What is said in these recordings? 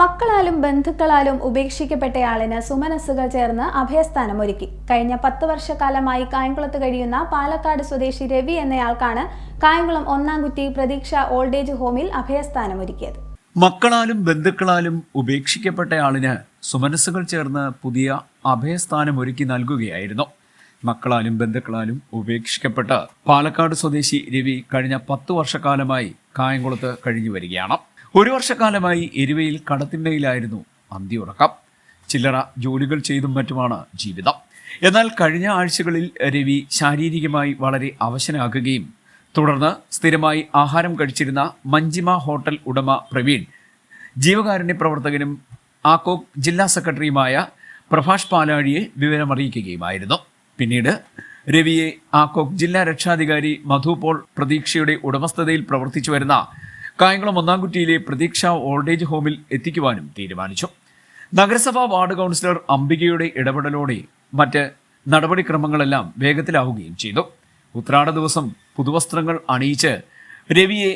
മക്കളാലും ബന്ധുക്കളാലും ഉപേക്ഷിക്കപ്പെട്ടയാളിന് സുമനസ്സുകൾ ചേർന്ന് അഭയസ്ഥാനം ഒരുക്കി. കഴിഞ്ഞ പത്ത് വർഷക്കാലമായി കായംകുളത്ത് കഴിയുന്ന പാലക്കാട് സ്വദേശി രവി എന്നയാൾക്കാണ് കായംകുളം ഒന്നാംകുറ്റി പ്രതീക്ഷ ഓൾഡ് ഏജ് ഹോമിൽ അഭയസ്ഥാനം ഒരുക്കിയത്. മക്കളാലും ബന്ധുക്കളാലും ഉപേക്ഷിക്കപ്പെട്ടയാളിന് സുമനസ്സുകൾ ചേർന്ന് പുതിയ അഭയസ്ഥാനം ഒരുക്കി നൽകുകയായിരുന്നു. മക്കളാലും ബന്ധുക്കളാലും ഉപേക്ഷിക്കപ്പെട്ട പാലക്കാട് സ്വദേശി രവി കഴിഞ്ഞ പത്തു വർഷക്കാലമായി കായംകുളത്ത് കഴിഞ്ഞു വരികയാണ്. ഒരു വർഷക്കാലമായി എരുവയിൽ കടത്തിണ്ടയിലായിരുന്നു അന്തിയുറക്കം ചില്ലറ ജോലികൾ ചെയ്തും മറ്റുമാണ് ജീവിതം. എന്നാൽ കഴിഞ്ഞ ആഴ്ചകളിൽ രവി ശാരീരികമായി വളരെ അവശനാകുകയും തുടർന്ന് സ്ഥിരമായി ആഹാരം കഴിച്ചിരുന്ന മഞ്ചിമ ഹോട്ടൽ ഉടമ പ്രവീൺ ജീവകാരുണ്യ പ്രവർത്തകനും ആക്കോക് ജില്ലാ സെക്രട്ടറിയുമായ പ്രഭാഷ് പാലാഴിയെ വിവരമറിയിക്കുകയുമായിരുന്നു. പിന്നീട് രവിയെ ആക്കോക് ജില്ലാ രക്ഷാധികാരി മധു പോൾ പ്രതീക്ഷയുടെ ഉടമസ്ഥതയിൽ പ്രവർത്തിച്ചു വരുന്ന കായംകുളം ഒന്നാംകുറ്റിയിലെ പ്രതീക്ഷ ഓൾഡേജ് ഹോമിൽ എത്തിക്കുവാനും തീരുമാനിച്ചു. നഗരസഭാ വാർഡ് കൗൺസിലർ അംബികയുടെ ഇടപെടലോടെ മറ്റ് നടപടിക്രമങ്ങളെല്ലാം വേഗത്തിലാവുകയും ചെയ്തു. ഉത്രാട ദിവസം പുതുവസ്ത്രങ്ങൾ അണിയിച്ച് രവിയെ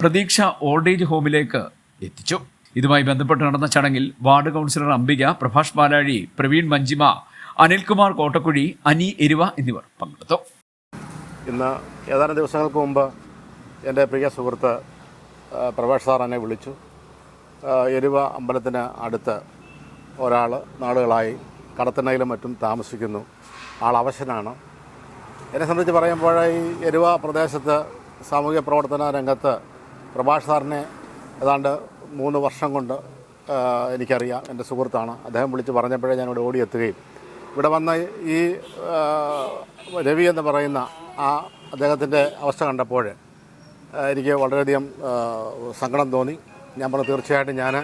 പ്രതീക്ഷ ഓൾഡേജ് ഹോമിലേക്ക് എത്തിച്ചു. ഇതുമായി ബന്ധപ്പെട്ട് നടന്ന ചടങ്ങിൽ വാർഡ് കൗൺസിലർ അംബിക പ്രഭാഷ് പാലാഴി പ്രവീൺ മഞ്ജിമ അനിൽകുമാർ കോട്ടക്കുഴി അനി എരുവ എന്നിവർ പങ്കെടുത്തു. ഇന്ന് ഏതാനും ദിവസങ്ങൾക്ക് മുമ്പ് എന്റെ പ്രിയ സുഹൃത്ത് പ്രഭാഷ് സാർ എന്നെ വിളിച്ചു. എരുവ അമ്പലത്തിന് അടുത്ത് ഒരാൾ നാളുകളായി കടത്തിണയിലും മറ്റും താമസിക്കുന്നു. ആൾ അവശനാണ്. എന്നെ സംബന്ധിച്ച് പറയുമ്പോൾ ഈ എരുവ പ്രദേശത്ത് സാമൂഹ്യ പ്രവർത്തന രംഗത്ത് പ്രഭാഷ് സാറിനെ ഏതാണ്ട് മൂന്ന് വർഷം കൊണ്ട് എനിക്കറിയാം. എന്റെ സുഹൃത്താണ്. അദ്ദേഹം വിളിച്ച് പറഞ്ഞപ്പോഴേ ഞാൻ ഇവിടെ ഓടിയെത്തുകയും. ഇവിടെ വന്ന ഈ രവി എന്ന് പറയുന്ന ആ അദ്ദേഹത്തിന്റെ അവസ്ഥ കണ്ടപ്പോൾ എനിക്ക് വളരെയധികം സങ്കടം തോന്നി. ഞാൻ പറഞ്ഞു തീർച്ചയായിട്ടും ഞാൻ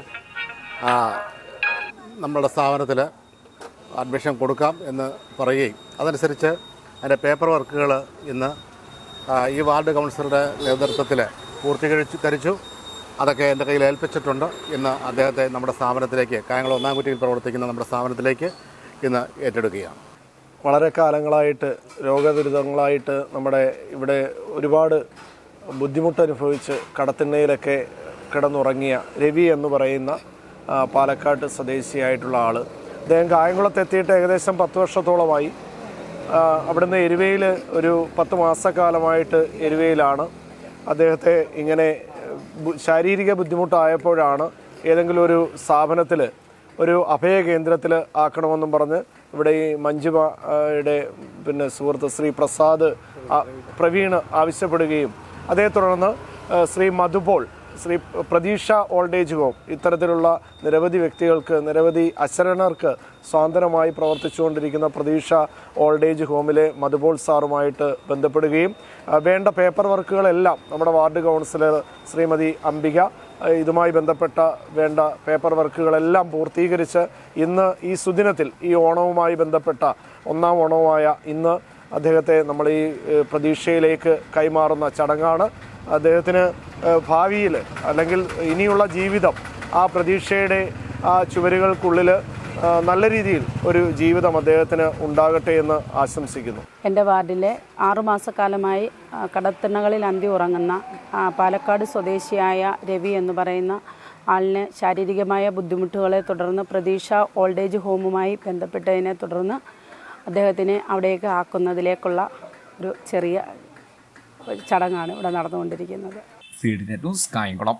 നമ്മളുടെ സ്ഥാപനത്തിൽ അഡ്മിഷൻ കൊടുക്കാം എന്ന് പറയുകയും അതനുസരിച്ച് അതിന്റെ പേപ്പർ വർക്കുകൾ ഇന്ന് ഈ വാർഡ് കൗൺസിലറുടെ നേതൃത്വത്തിൽ പൂർത്തീകരിച്ചു കരിച്ചു അതൊക്കെ എന്റെ കയ്യിൽ ഏൽപ്പിച്ചിട്ടുണ്ട് ഇന്ന് അദ്ദേഹത്തെ നമ്മുടെ സ്ഥാപനത്തിലേക്ക് കായംകുളം ഒന്നാംകുറ്റിയിൽ പ്രവർത്തിക്കുന്ന നമ്മുടെ സ്ഥാപനത്തിലേക്ക് ഇന്ന് ഏറ്റെടുക്കുകയാണ്. വളരെ കാലങ്ങളായിട്ട് രോഗദുരിതങ്ങളായിട്ട് നമ്മുടെ ഇവിടെ ഒരുപാട് ബുദ്ധിമുട്ട് അനുഭവിച്ച് കടത്തിണ്ണയിലൊക്കെ കിടന്നുറങ്ങിയ രവി എന്ന് പറയുന്ന പാലക്കാട് സ്വദേശിയായിട്ടുള്ള ആൾ അദ്ദേഹം കായംകുളത്ത് എത്തിയിട്ട് ഏകദേശം പത്ത് വർഷത്തോളമായി. അവിടുന്ന് എരുവയിൽ ഒരു പത്ത് മാസക്കാലമായിട്ട് എരുവയിലാണ്. അദ്ദേഹത്തെ ഇങ്ങനെ ശാരീരിക ബുദ്ധിമുട്ടായപ്പോഴാണ് ഏതെങ്കിലും ഒരു സ്ഥാപനത്തിൽ ഒരു അഭയ കേന്ദ്രത്തിൽ ആക്കണമെന്നും പറഞ്ഞ് ഇവിടെ ഈ മഞ്ജുമയുടെ പിന്നെ സുഹൃത്ത് ശ്രീ പ്രസാദ് പ്രവീൺ ആവശ്യപ്പെടുകയും അതേ തുടർന്ന് ശ്രീ മധുപോൾ ശ്രീ പ്രതീക്ഷ ഓൾഡ് ഏജ് ഹോം ഇത്തരത്തിലുള്ള നിരവധി വ്യക്തികൾക്ക് നിരവധി അശരണർക്ക് സ്വാതന്ത്ര്യമായി പ്രവർത്തിച്ചുകൊണ്ടിരിക്കുന്ന പ്രതീക്ഷ ഓൾഡ് ഏജ് ഹോമിലെ മധുബോൾ സാറുമായിട്ട് ബന്ധപ്പെടുകയും വേണ്ട പേപ്പർ വർക്കുകളെല്ലാം നമ്മുടെ വാർഡ് കൗൺസിലർ ശ്രീമതി അംബിക ഇതുമായി ബന്ധപ്പെട്ട വേണ്ട പേപ്പർ വർക്കുകളെല്ലാം പൂർത്തീകരിച്ച് ഇന്ന് ഈ സുദിനത്തിൽ ഈ ഓണവുമായി ബന്ധപ്പെട്ട ഒന്നാം ഓണവുമായ ഇന്ന് അദ്ദേഹത്തെ നമ്മൾ ഈ പ്രതീക്ഷയിലേക്ക് കൈമാറുന്ന ചടങ്ങാണ്. അദ്ദേഹത്തിന് ഭാവിയിൽ അല്ലെങ്കിൽ ഇനിയുള്ള ജീവിതം ആ പ്രതീക്ഷയുടെ ആ ചുവരുകൾക്കുള്ളിൽ നല്ല രീതിയിൽ ഒരു ജീവിതം അദ്ദേഹത്തിന് ഉണ്ടാകട്ടെ എന്ന് ആശംസിക്കുന്നു. എന്റെ വാർഡിലെ ആറുമാസക്കാലമായി കടത്തിണകളിൽ അന്തി ഉറങ്ങുന്ന പാലക്കാട് സ്വദേശിയായ രവി എന്ന് പറയുന്ന ആളിന് ശാരീരികമായ ബുദ്ധിമുട്ടുകളെ തുടർന്ന് പ്രതീക്ഷ ഓൾഡ് ഏജ് ഹോമുമായി ബന്ധപ്പെട്ടതിനെ തുടർന്ന് അദ്ദേഹത്തിനെ അവിടേക്ക് ആക്കുന്നതിലേക്കുള്ള ഒരു ചെറിയ ചടങ്ങാണ് ഇവിടെ നടന്നുകൊണ്ടിരിക്കുന്നത്. സീഡിനെ ന്യൂസ് കായംകുളം.